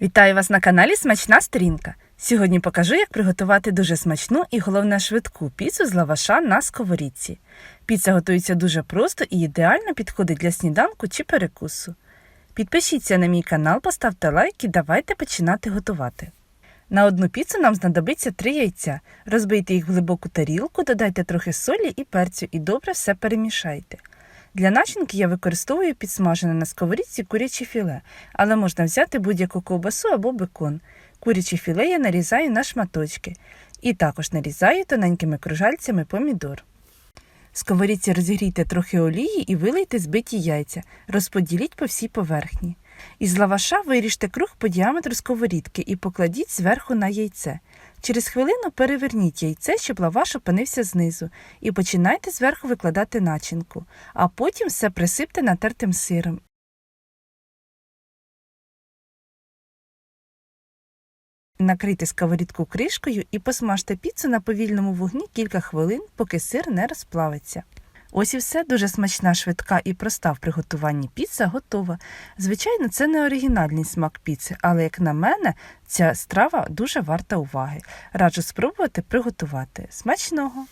Вітаю вас на каналі Смачна сторінка. Сьогодні покажу, як приготувати дуже смачну і головне швидку піцу з лаваша на сковорідці. Піца готується дуже просто і ідеально підходить для сніданку чи перекусу. Підпишіться на мій канал, поставте лайк і давайте починати готувати. На одну піцу нам знадобиться 3 яйця. Розбийте їх в глибоку тарілку, додайте трохи солі і перцю і добре все перемішайте. Для начинки я використовую підсмажене на сковорідці куряче філе, але можна взяти будь-яку ковбасу або бекон. Куряче філе я нарізаю на шматочки і також нарізаю тоненькими кружальцями помідор. Сковорідці розігрійте трохи олії і вилийте збиті яйця, розподіліть по всій поверхні. Із лаваша виріжте круг по діаметру сковорідки і покладіть зверху на яйце. Через хвилину переверніть яйце, щоб лаваш опинився знизу, і починайте зверху викладати начинку, а потім все присипте натертим сиром. Накрийте сковорідку кришкою і посмажте піцу на повільному вогні кілька хвилин, поки сир не розплавиться. Ось і все дуже смачна, швидка і проста в приготуванні піца готова. Звичайно, це не оригінальний смак піци, але, як на мене, ця страва дуже варта уваги. Раджу спробувати приготувати. Смачного!